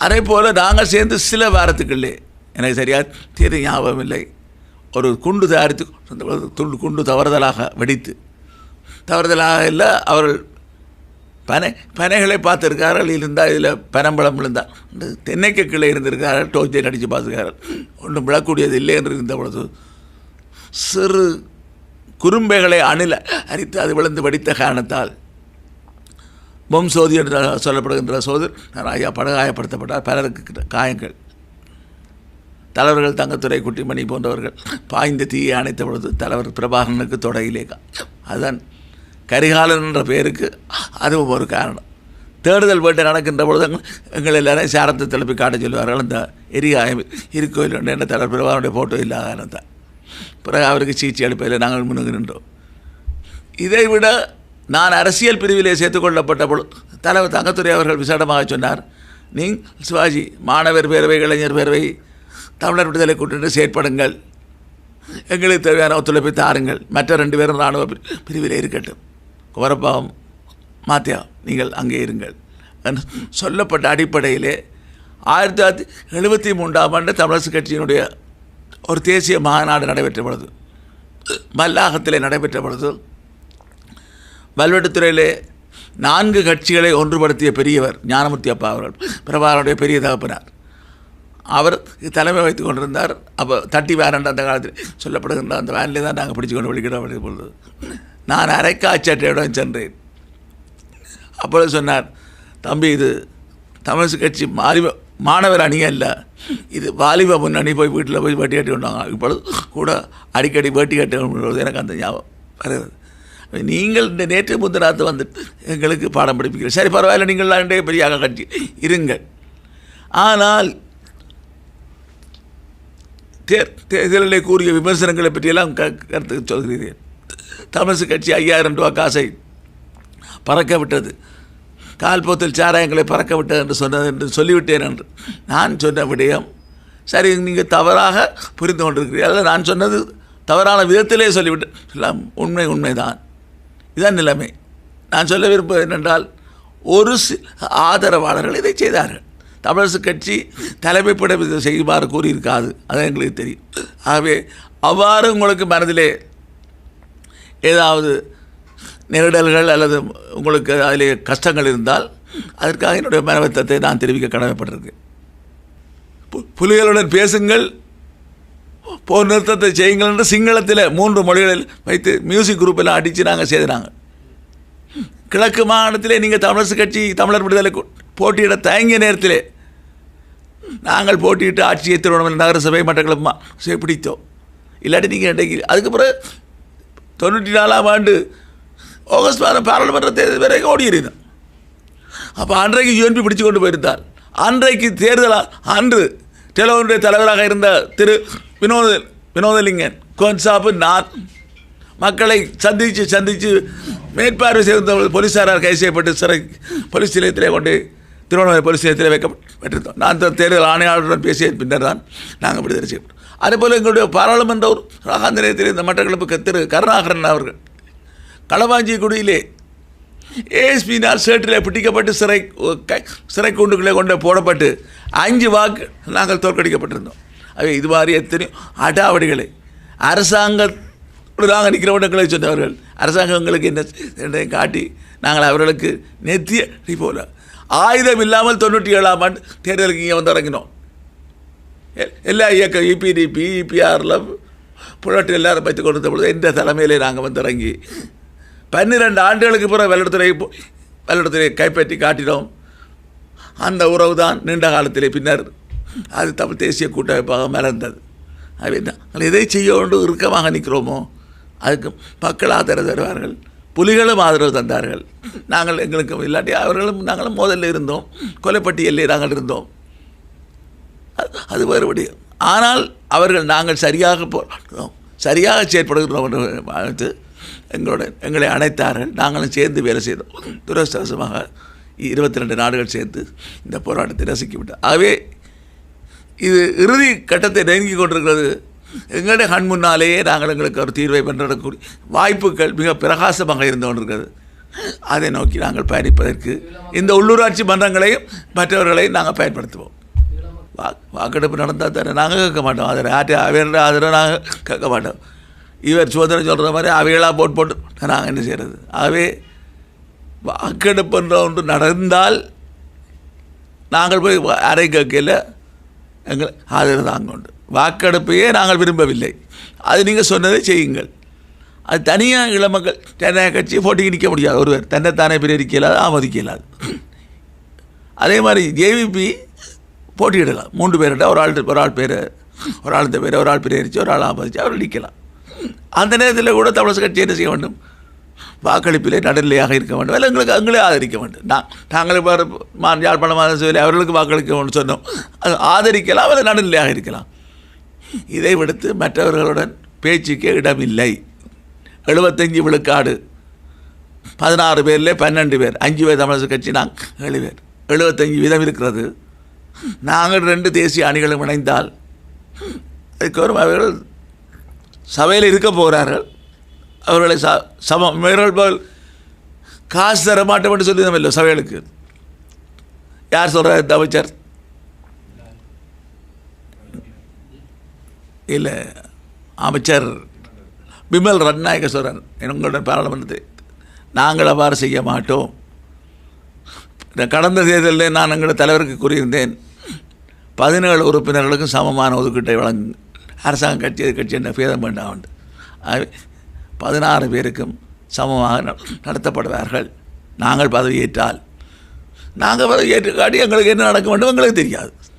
அதே போல் நாங்கள் சேர்ந்து சில வாரத்துக்குள்ளே எனக்கு சரியாக தீர ஞாபகம் இல்லை ஒரு குண்டு தயாரித்து துண்டு குண்டு தவறுதலாக வெடித்து தவறுதலாக இல்லை அவர்கள் பனை பனைகளை பார்த்துருக்கார்கள் இருந்தால் இதில் பனம்பழம் விழுந்தால் இந்த தென்னைக்கு கீழே இருந்திருக்கார்கள் டோர்ச்சை அடித்து பார்த்துருக்கார்கள் ஒன்றும் விழக்கூடியது இல்லை என்று இருந்த பொழுது சிறு குறும்பைகளை அணில அரித்து அது விழுந்து வடித்த காரணத்தால் பொம் சோதி என்று சொல்லப்படுகின்ற சோதர் ஐயா படுகாயப்படுத்தப்பட்டார். பலருக்கு காயங்கள். தலைவர்கள் தங்கத்துறை குட்டிமணி போன்றவர்கள் பாய்ந்த தீயை அணைத்த பொழுது தலைவர் பிரபாகரனுக்கு தொடையிலே அதுதான் கரிகாலன் என்ற பெயருக்கு அதுவும் ஒரு காரணம். தேடுதல் வேட்டை நடக்கின்ற பொழுது எங்கள் எங்கள் எல்லாரையும் சாரத்தை திருப்பி காட்ட சொல்லுவார்கள். அந்த எரிகாயம் இருக்கோயில் ஒன்று என்ற தலைவர் பிரபாகரனுடைய ஃபோட்டோ இல்லாத காரணத்தான் பிறகு அவருக்கு சீச்சி அளிப்பதில் நாங்கள் முன்னுக்கு நின்றோம் இதை விட நான் அரசியல் பிரிவிலே சேர்த்துக்கொள்ளப்பட்ட பொழுது தலைவர் தங்கத்துறை அவர்கள் விசாரமாக சொன்னார் நீங்கள் சிவாஜி மாணவர் பேரவை இளைஞர் பேரவை தமிழர் விடுதலை கூட்டணி செயற்படுங்கள். எங்களுக்கு தேவையான ஒத்துழைப்பை தாருங்கள். மற்ற ரெண்டு பேரும் இராணுவ பிரிவில் இருக்கட்டும். குமரப்பாவம் மாத்தியா நீங்கள் அங்கே இருங்கள். என்று சொல்லப்பட்ட அடிப்படையிலே ஆயிரத்தி தொள்ளாயிரத்தி எழுபத்தி மூன்றாம் ஆண்டு தமிழரசு கட்சியினுடைய ஒரு தேசிய மாநாடு நடைபெற்ற பொழுது மல்லாகத்திலே நடைபெற்ற பொழுது வல்வெட்டுத்துறையிலே நான்கு கட்சிகளை ஒன்றுபடுத்திய பெரியவர் ஞானமூர்த்தி அப்பா அவர்கள். பிரபாகரனுடைய பெரிய தகப்பனார். அவர் தலைமை வைத்துக் கொண்டிருந்தார். அப்போ தட்டி வேரண்ட் அந்த காலத்தில் சொல்லப்படுகின்ற அந்த வேனிலே தான் நாங்கள் பிடிச்சு கொண்டு விழிக்கிறோம் அப்படி பொழுது. நான் அரைக்காச்சட்டையுடன் சென்றேன். அப்பொழுது சொன்னார் தம்பி இது தமிழ் கட்சி மாலிப மாணவர் அணி அல்ல இது வாலிப முன்னணி போய் வீட்டில் போய் வேட்டி கட்டி கொண்டாங்க இப்பொழுது கூட அடிக்கடி வேட்டி கட்டி எனக்கு அந்த ஞாபகம் வருகிறது. நீங்கள் இந்த நேற்று முந்தராத்து வந்துட்டு எங்களுக்கு பாடம் படிப்பீர்கள் சரி பரவாயில்ல நீங்கள் ரெண்டே பெரிய கட்சி. இருங்கள். ஆனால் தேர் தேர்தலிலே கூறிய விமர்சனங்களை பற்றியெல்லாம் க கருத்து சொல்கிறீர்கள். தமிழரசு கட்சி ஐயாயிரம் ரூபா காசை பறக்க விட்டது. கால்போத்தில் சாராயங்களை பறக்க விட்டது என்று சொன்னது என்று சொல்லிவிட்டேன் என்று நான் சொன்ன விடயம். சரி நீங்கள் தவறாக புரிந்து கொண்டிருக்கிறீர்கள். அல்ல நான் சொன்னது தவறான விதத்திலே சொல்லிவிட்டு எல்லாம் உண்மை உண்மைதான். இதுதான் நிலைமை. நான் சொல்ல விரும்புவது என்னென்றால் ஒரு சில ஆதரவாளர்கள் இதை செய்தார்கள். தமிழரசு கட்சி தலைமைப்படம் இதை செய்யுமாறு கூறியிருக்காது. அது எங்களுக்கு தெரியும். ஆகவே அவ்வாறு உங்களுக்கு மனதிலே ஏதாவது நெருடல்கள் அல்லது உங்களுக்கு அதிலே கஷ்டங்கள் இருந்தால் அதற்காக என்னுடைய மனவத்தத்தை நான் தெரிவிக்க கடமைப்பட்டிருக்கேன். பு- புலிகளுடன் பேசுங்கள். போர் நிறுத்தத்தை செய்யுங்கள் என்று சிங்களத்தில் மூன்று மொழிகளில் வைத்து மியூசிக் குரூப்பெல்லாம் அடித்து நாங்கள் செய்தாங்க கிழக்கு மாகாணத்திலே நீங்கள் தமிழரசு கட்சி தமிழர் விடுதலை போட்டியிட தயங்கிய நேரத்திலே நாங்கள் போட்டியிட்டு ஆட்சியை திருவண்ணாமலை நகரசபை மட்டக்களப்புமா பிடித்தோம். இல்லாட்டி நீங்கள் இன்றைக்கு அதுக்கு பிறகு தொண்ணூற்றி நாலாம் ஆண்டு ஆகஸ்ட் மாதம் பாராளுமன்ற தேர்தல் வரைக்கும் ஓடியிருந்தோம். அப்போ அன்றைக்கு யூஎன்பி பிடிச்சு கொண்டு போயிருந்தார். அன்றைக்கு தேர்தல் அன்று டெலோனுடைய தலைவராக இருந்த திரு வினோத வினோதலிங்கன் கோன்சாப்பு நான். மக்களை சந்தித்து சந்தித்து மேற்பார்வை செய்த போலீஸாரால் கைது செய்யப்பட்டு சிறை போலீஸ் நிலையத்திலே கொண்டு திருவண்ணாமலை போலீஸ் நிலையத்தில் வைக்கப்பட்டிருந்தோம் நான் இந்த தேர்தல் ஆணையாளருடன் பேசிய பின்னர் தான் நாங்கள் விடுதலை செய்யப்பட்டோம். அதேபோல் எங்களுடைய பாராளுமன்ற ராகாந்த நிலையத்தில் இந்த மட்டக்களப்புக்கு திரு கருணாகரன் அவர்கள் களவாஞ்சி குடியிலே ஏஎஸ்பினால் சேற்றில் பிடிக்கப்பட்டு சிறை சிறை கூண்டுக்குள்ளே கொண்டு போடப்பட்டு அஞ்சு வாக்கு நாங்கள் தோற்கடிக்கப்பட்டிருந்தோம். இது மாதிரி எத்தனையோ அடாவடிகளை. அரசாங்கத்தோடு நாங்கள் நிற்கிறவர்களை சொன்னவர்கள் அரசாங்கங்களுக்கு என்ன காட்டி நாங்கள் அவர்களுக்கு நெத்திய போல ஆயுதம் இல்லாமல் தொண்ணூற்றி ஏழாம் ஆண்டு தேர்தலுக்கு இங்கே வந்து இறங்கினோம். எ- எல்லா இயக்கம் இபிடிபி இபிஆரில் புழட்டு எல்லாரும் வைத்து கொடுத்த பொழுது எந்த தலைமையிலே நாங்கள் வந்து இறங்கி பன்னிரெண்டு ஆண்டுகளுக்கு பிறகு வெள்ளத்துறை போய் வெள்ளத்துறை கைப்பற்றி காட்டினோம். அந்த உறவு தான் நீண்ட காலத்திலே பின்னர் அது தமிழ் தேசிய கூட்டமைப்பாக மலர்ந்தது. அது நாங்கள் எதை செய்ய வேண்டும்? இறுக்கமாக நிற்கிறோமோ அதுக்கு மக்கள் ஆதரவு தருவார்கள். புலிகளும் ஆதரவு தந்தார்கள். நாங்கள் எங்களுக்கு இல்லாட்டி அவர்களும் நாங்களும் மோதலில் இருந்தோம். கொலைப்பட்டியலில் நாங்கள் இருந்தோம். அது- அது வேறுபடி. ஆனால் அவர்கள் நாங்கள் சரியாக போகிறோம் சரியாக செயற்படுகிறோம் என்று பார்த்து எங்களோட எங்களை அழைத்தார்கள் நாங்களும் சேர்ந்து வேலை செய்தோம். துரஸ்தவசமாக இருபத்தி ரெண்டு நாடுகள் சேர்ந்து இந்த போராட்டத்தை ரசிக்கிவிட்டோம் ஆகவே இது இறுதி கட்டத்தை நெருங்கி கொண்டிருக்கிறது. எங்களுடைய கண் முன்னாலேயே நாங்கள் எங்களுக்கு ஒரு தீர்வை பெற்றக்கூடிய வாய்ப்புகள் மிக பிரகாசமாக இருந்து கொண்டிருக்கிறது. அதை நோக்கி நாங்கள் பயணிப்பதற்கு இந்த உள்ளூராட்சி மன்றங்களையும் மற்றவர்களையும் நாங்கள் பயன்படுத்துவோம். வா வாக்கெடுப்பு நடந்தால் தானே நாங்கள் கேட்க மாட்டோம். அதில் ஆற்று அவையோட ஆதரவு நாங்கள் கேட்க மாட்டோம். இவர் சோதனை சொல்கிற மாதிரி அவைகளாக போட்டு போட்டு நாங்கள் என்ன செய்கிறது ஆகவே வாக்கெடுப்புன்ற ஒன்று நடந்தால் நாங்கள் போய் அறை கேட்கல. எங்கள் ஆதரவு தாங்க உண்டு வாக்கெடுப்பையே நாங்கள் விரும்பவில்லை. அது நீங்கள் சொன்னதை செய்யுங்கள். அது தனியாக இளமக்கள் ஜனநாயக கட்சி போட்டிக்கு நிற்க முடியாது. ஒருவர் தன்னைத்தானே பிரிக்க இயலாது ஆமதிக்க இயலாது அதே மாதிரி ஜேவிபி போட்டியிடலாம். மூன்று பேர்கிட்ட ஒரு ஆள் ஒரு ஆள் பேர் ஒரு ஆள் இந்த பேர் ஒரு ஆள் பிரேரித்து ஒரு ஆள் ஆமதிச்சு அவர் நிற்கலாம் அந்த நேரத்தில் கூட தமிழக கட்சி என்ன செய்ய வேண்டும்? வாக்களிப்பிலே நடுநிலையாக இருக்க வேண்டும். இல்லை எங்களுக்கு எங்களே ஆதரிக்க வேண்டும். நான் நாங்கள் இப்போ யாழ்ப்பாண யாழ்ப்பாணமாக சொல்லி அவர்களுக்கு வாக்களிக்க வேண்டும் சொன்னோம். அது ஆதரிக்கலாம் அல்லது நடுநிலையாக இருக்கலாம். இதை விடுத்து மற்றவர்களுடன் பேச்சுக்கே இடமில்லை. எழுபத்தஞ்சு விழுக்காடு. பதினாறு பேரில் பன்னெண்டு பேர். அஞ்சு பேர் தமிழக கட்சி நாங்கள் ஏழு பேர். எழுபத்தஞ்சு வீதம் இருக்கிறது. நாங்கள் ரெண்டு தேசிய அணிகளும் இணைந்தால் அதுக்கப்புறம் அவர்கள் சபையில் இருக்க போகிறார்கள். அவர்களை ச சமம் இவர்கள் போல் காசு தர மாட்டோம் என்று சொல்லி இல்லை சபைகளுக்கு. யார் சொல்கிறார் இந்த அமைச்சர்? இல்லை அமைச்சர் பிமல் ரட்நாயக சொல்கிறார் எங்களுடைய பாராளுமன்றத்தை நாங்கள் அவ்வாறு செய்ய மாட்டோம். இந்த கடந்த தேர்தலில் நான் எங்களுடைய தலைவருக்கு கூறியிருந்தேன் பதினேழு உறுப்பினர்களுக்கும் சமமான ஒதுக்கீட்டை வழங்கு அரசாங்க கட்சி கட்சி என்ற பேதம் வேண்டாம். ஆகவே பதினாறு பேருக்கும் சமமாக நடத்தப்படுவார்கள். நாங்கள் பதவியேற்றால். நாங்கள் பதவியேற்று காட்டி எங்களுக்கு என்ன நடக்க வேண்டும் எங்களுக்கு தெரியாது.